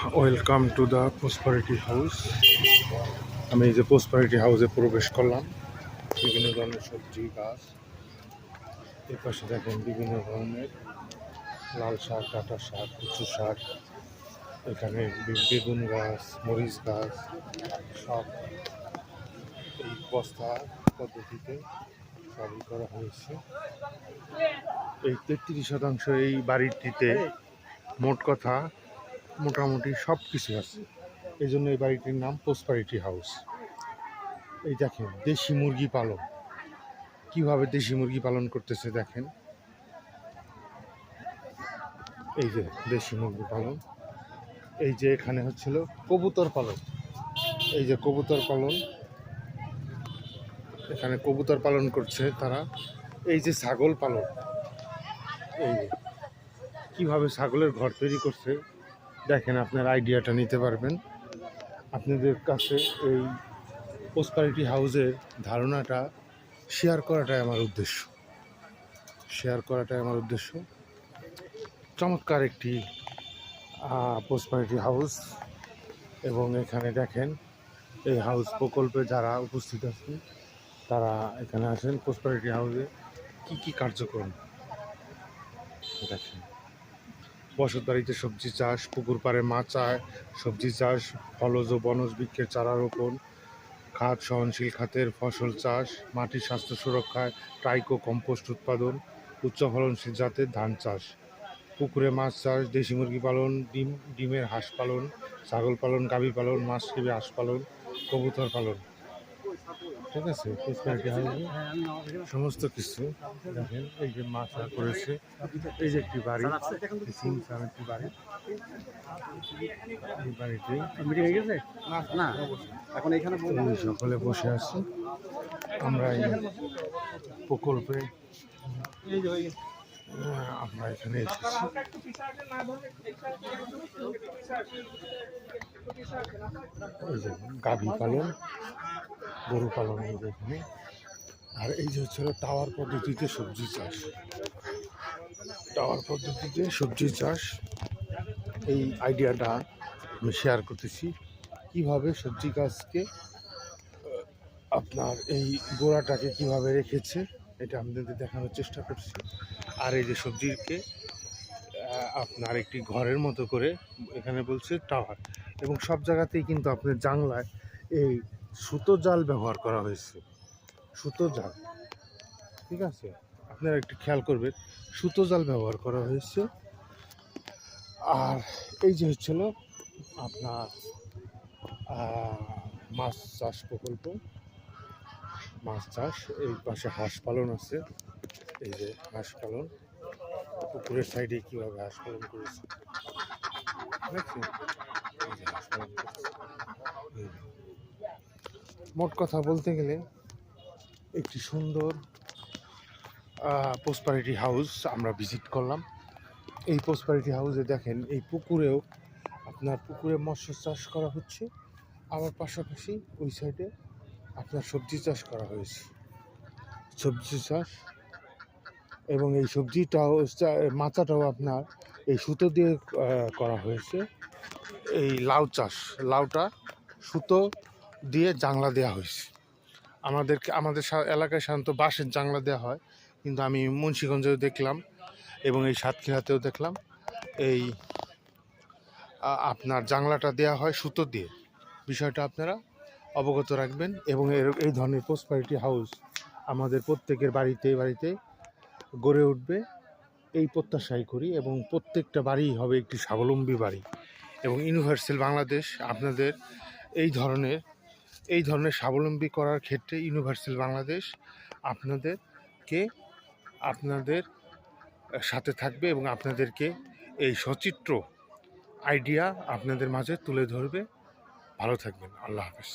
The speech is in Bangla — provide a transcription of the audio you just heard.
Welcome to the prosperity house আমি এই যে প্রসপারিটি হাউসে প্রবেশ করলাম। বিভিন্ন ধরনের সবজি, গাছ। এর পাশে দেখেন বিভিন্ন ধরনের লাল শাক, ডাঁটা শাক, কচু শাক। এখানে বেগুন গাছ, মরিচ গাছ, সব এই বস্তা পদ্ধতিতে সবই করা হয়েছে। এই তেত্রিশ শতাংশ এই বাড়িটিতে মোট কথা মোটামুটি সব কিছু আছে। এই জন্য এই বাড়িটির নাম প্রসপারিটি হাউস এই দেখেন, দেশি মুরগি পালন। কীভাবে দেশি মুরগি পালন করতেছে দেখেন। এই যে দেশি মুরগি পালন। এই যে এখানে হচ্ছিল কবুতর পালন। এই যে কবুতর পালন। এখানে কবুতর পালন করছে তারা। এই যে ছাগল পালন। এই যে। কীভাবে ছাগলের ঘর তৈরি করছে। দেখেন আপনার আইডিয়াটা নিতে পারবেন। আপনাদের কাছে এই প্রসপারিটি হাউসের ধারণাটা শেয়ার করাটাই আমার উদ্দেশ্য। শেয়ার করাটাই আমার উদ্দেশ্য। চমৎকার একটি প্রসপারিটি হাউস এবং এখানে দেখেন এই হাউস প্রকল্পে যারা উপস্থিত আছেন, তারা এখানে আসেন প্রসপারিটি হাউসে কি কি কার্যক্রম? দেখেন। বসত বাড়িতে সবজি চাষ, পুকুর পাড়ে মাছ চাষ সবজি চাষ, ফলজ ও বনজ বৃক্ষের চারা রোপণ, খাত সহনশীল খাতের ফসল চাষ মাটির স্বাস্থ্য সুরক্ষায়, ট্রাইকো কম্পোস্ট উৎপাদন, উচ্চ ফলনশীল জাতের ধান চাষ, পুকুরে মাছ চাষ, দেশি মুরগি পালন, ডিম, ডিমের হাঁস পালন, ছাগল পালন, গাভী পালন, মাছ খেবে হাঁস পালন, কবুতর পালন। ঠিক আছে হাউসে সমস্ত কিছু। দেখেন এই যে মাছ আর করেছে এই যে একটি বাড়ি একটি বাড়ি। এই বাড়িতে মিটিং হয়ে গেছে? না এখন এখানে সকলে বসে আছি। আমরা এই প্রকল্পে আমরা এখানে এসেছি। গাভী পালন। গরু পালন যে এখানে। আর এই যে হচ্ছে টাওয়ার পদ্ধতিতে সবজি চাষ। টাওয়ার পদ্ধতিতে সবজি চাষ, এই আইডিয়াটা আমি শেয়ার করতেছি। কীভাবে সবজি গাছকে আপনার এই গোড়াটাকে কীভাবে রেখেছে, এটা আপনাদের দেখানোর চেষ্টা করছি। আর এই যে সবজিকে আপনার একটি ঘরের মতো করে, এখানে বলছে টাওয়ার। এবং সব জায়গাতেই কিন্তু আপনার জানলায় এই সুতো জাল ব্যবহার করা হয়েছে। সুতো জাল। ঠিক আছে? আপনারা একটু খেয়াল করবেন। সুতো জাল ব্যবহার করা হয়েছে। আর এই যে হচ্ছিল আপনার মাছ চাষ প্রকল্প। মাছ চাষ, এই পাশে হাঁস পালন আছে। এই যে হাঁস পালন। পুকুরের সাইডে কীভাবে হাঁস পালন করেছে? যে হাঁস পালন। মোট কথা বলতে গেলে, একটি সুন্দর পোসপারিটি হাউস আমরা ভিজিট করলাম। এই পোসপারিটি হাউসে দেখেন, এই পুকুরেও আপনার পুকুরে মৎস্য চাষ করা হচ্ছে। আবার পাশাপাশি ওই সাইডে আপনার সবজি চাষ করা হয়েছে। সবজি চাষ এবং এই সবজিটাও, মাচাটাও আপনার এই সুতো দিয়ে করা হয়েছে। এই লাউ চাষ, লাউটা সুতো দিয়ে জাংলা দেওয়া হয়েছে। আমাদেরকে, আমাদের এলাকায় সাধারণত বাঁশের জাংলা দেওয়া হয়, কিন্তু আমি মুন্সীগঞ্জেও দেখলাম এবং এই সাতক্ষীরাতেও দেখলাম। এই আপনার জাংলাটা দেওয়া হয় সুতো দিয়ে। বিষয়টা আপনারা অবগত রাখবেন এবং এর- এই ধরনের প্রসপারিটি হাউস আমাদের প্রত্যেকের বাড়িতে বাড়িতে গড়ে উঠবে। এই প্রত্যাশাই করি এবং প্রত্যেকটা বাড়ি হবে একটি স্বাবলম্বী বাড়ি। এবং ইউনিভার্সাল বাংলাদেশ আপনাদের এই ধরনের এই ধরনের স্বাবলম্বী করার ক্ষেত্রে ইউনিভার্সাল বাংলাদেশ আপনাদেরকে আপনাদের সাথে থাকবে এবং আপনাদেরকে এই সচিত্র আইডিয়া আপনাদের মাঝে তুলে ধরবে। ভালো থাকবেন। আল্লাহ হাফেজ।